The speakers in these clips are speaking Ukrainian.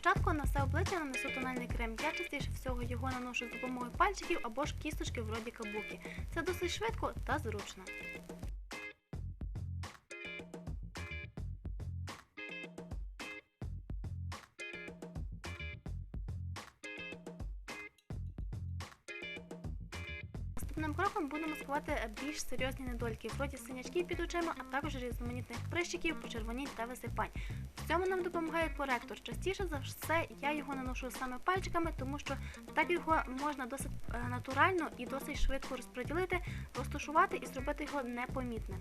Спочатку на все обличчя нанесу тональний крем. Я частіше всього його наношу з допомогою пальчиків або ж кісточки вроді кабуки. Це досить швидко та зручно. Наступним кроком буду маскувати більш серйозні недоліки, вроді синячків під очима, а також різноманітних прищиків, почервонінь та висипань. В цьому нам допомагає коректор. Частіше за все я його наношу саме пальчиками, тому що так його можна досить е, натурально і досить швидко розподілити, розташувати і зробити його непомітним.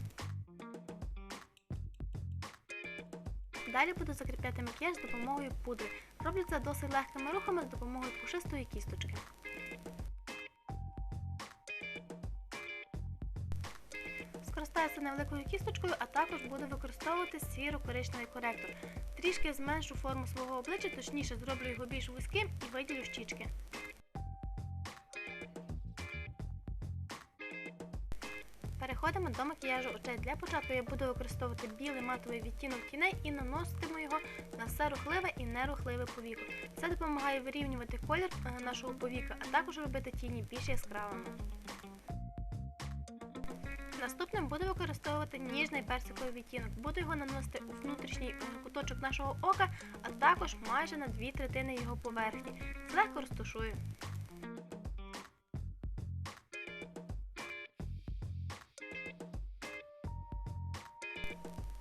Далі буду закріпляти макіяж з допомогою пудри. Роблю це досить легкими рухами з допомогою пушистої кісточки. Скористаюся невеликою кісточкою, а також буду використовувати сіро-коричневий коректор. Трішки зменшу форму свого обличчя, точніше зроблю його більш вузьким і виділю щічки. Переходимо до макіяжу очей. Для початку я буду використовувати білий матовий відтінок тіней і наноситиму його на все рухливе і нерухливе повіко. Це допомагає вирівнювати колір е, нашого повіка, а також робити тіні більш яскравими. Наступним буду використовувати ніжний персиковий відтінок. Буду його наносити у внутрішній куточок нашого ока, а також майже на дві третини його поверхні. Злегка розташую.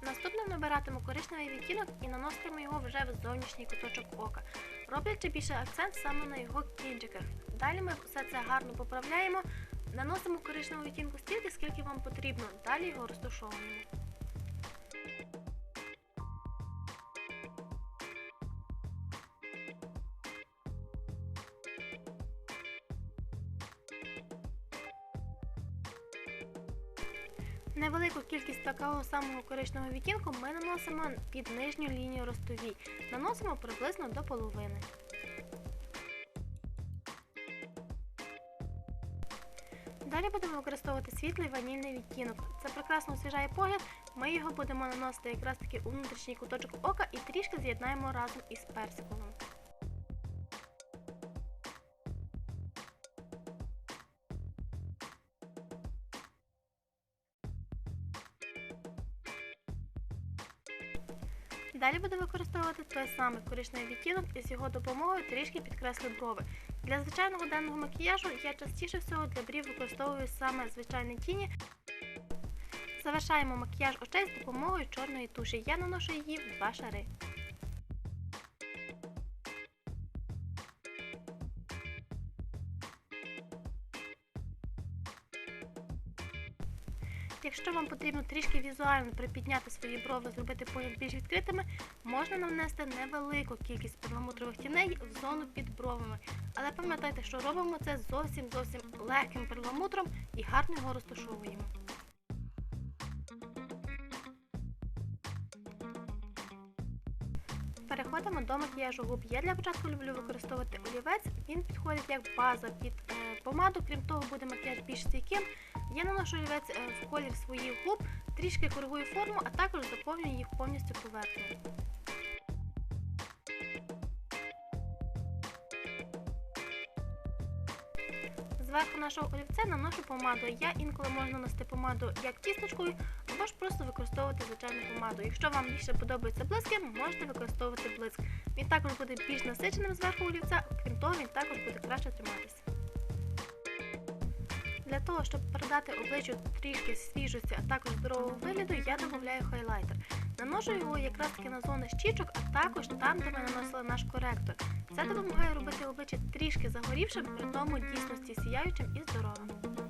Наступним набиратиму коричневий відтінок і наноситиму його вже в зовнішній куточок ока, роблячи більше акцент саме на його кінчиках. Далі ми все це гарно поправляємо, наносимо коричневого відтінку стільки, скільки вам потрібно, далі його розташовуємо. Невелику кількість такого самого коричневого відтінку ми наносимо під нижню лінію ростовій. Наносимо приблизно до половини. Далі будемо використовувати світлий ванільний відтінок. Це прекрасно освіжає погляд. Ми його будемо наносити якраз таки у внутрішній куточок ока і трішки з'єднаємо разом із персиковим. Далі буду використовувати той самий коричневий відтінок і з його допомогою трішки підкреслю брови. Для звичайного денного макіяжу я частіше всього для брів використовую саме звичайні тіні. Завершаємо макіяж очей з допомогою чорної туші. Я наношу її в два шари. Якщо вам потрібно трішки візуально припідняти свої брови, зробити погляд більш відкритими, можна нанести невелику кількість перламутрових тіней в зону під бровами. Але пам'ятайте, що робимо це зовсім зовсім легким перламутром і гарно його розташовуємо. Переходимо до макіяжу губ. Я для початку люблю використовувати олівець. Він підходить як база під е, помаду. Крім того, буде макіяж більш стійким. Я наношу олівець е, в колір своїх губ, трішки коригую форму, а також заповнюю їх повністю поверхнею. Зверху нашого олівця наношу помаду. Я інколи можу нанести помаду як кісточкою, або ж просто використовувати звичайну помаду. Якщо вам більше подобаються блиски, можете використовувати блиск. Він також буде більш насиченим зверху олівця, крім того, він також буде краще триматися. Для того, щоб передати обличчю трішки свіжості, а також здорового вигляду, я додаю хайлайтер. Наношу його якраз таки на зони щічок, а також там, де ми наносили наш коректор. Це допомагає робити обличчя трішки загорівшим, при тому дійсності сіяючим і здоровим.